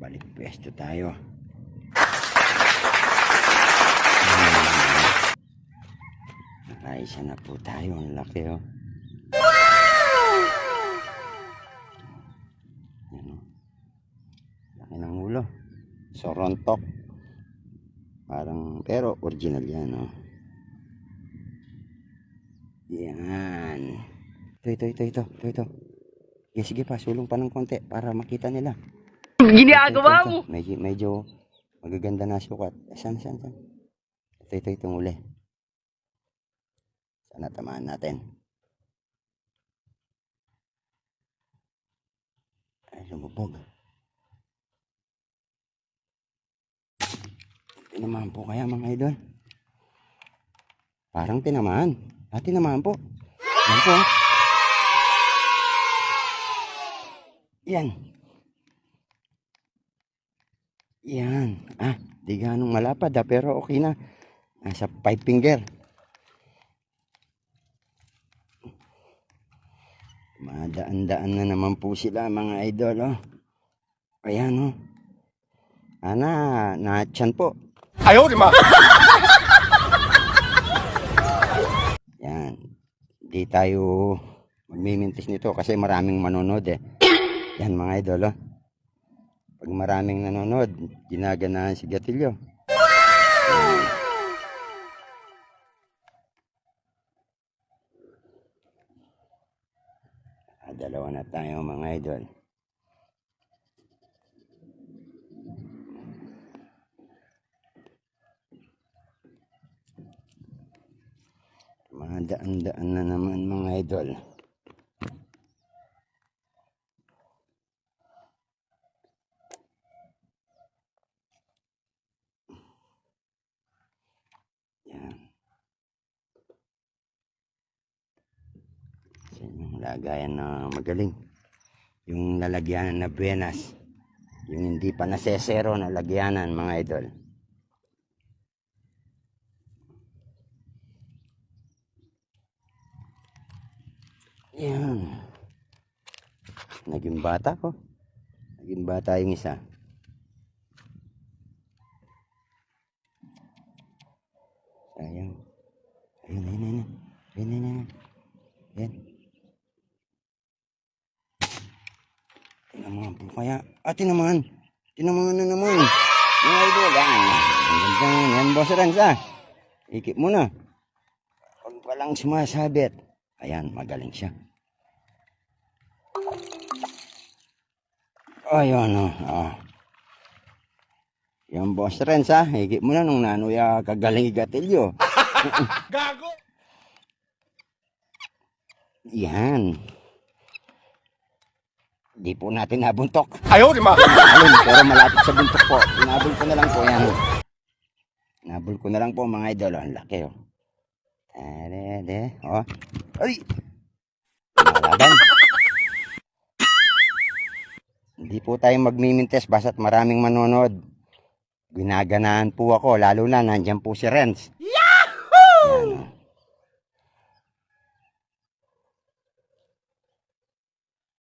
Balik pwesto tayo. Nakaisa na po tayo. Ang laki oh. Yan oh. Laki ng ulo. Sorontok. Parang, pero original yan oh. Yan. Ito, ito, ito, ito, ito, ito. Sige pa, sulong pa ng konti para makita nila. Ginagawa mo. Medyo, medyo magaganda na sukat. Eh, Saan, saan, saan? Ito, ito, itong uli. Sana tamaan natin. Ay, lumubog. Tinamaan po kaya mga idol? Parang tinamaan. Ah, tinamaan po. Yan po. Yan. Yan. Ah, di ganong malapad ah, pero okay na. Nasa five finger. Madaan-daan na naman po sila mga idol. Oh. Ayan oh. Ana, na-chan po. Ayaw, di ma. Yan. Di tayo magmimintis nito kasi maraming manonood eh. Yan mga idol oh. Pag maraming nanonood, ginaganahan si Gatillo. Ah, dalawa na tayo mga idol. Mga daan-daan na naman mga idol. Yan. Yan yung lagayan na magaling. Yung lalagyanan na buenas. Yung hindi pa nasesero na lagyanan mga idol. Yan. Naging bata ko. Naging bata yung isa. Sayang. Ayun, ayun, ayun. Ayun, ayun, ayun. Yan. Tinamaan po kaya. Ah, tinamaan. Tinamaan na naman. Mga idol. Yan. Ang ganda yan. Boss Rans, ah. Ikip mo na. Huwag walang sumasabit. Ayan, magaling siya. Ayun, oh. oh. Yan, boss Rens, ha. Higit mo na nung nanuya kagaling igatilyo. Gago. Yan. Di po natin nabuntok. Ayaw, di ma. Alin, pero malapit sa buntok po. Inabol ko na lang po yan. Inabol ko na lang po mga idol. Ang laki oh. Ade, oh. Ay! Malaban. Hindi po tayo magmimintes basta't maraming manonood. Ginaganaan po ako, lalo na nandyan po si Renz. Yahoo! Yan, oh.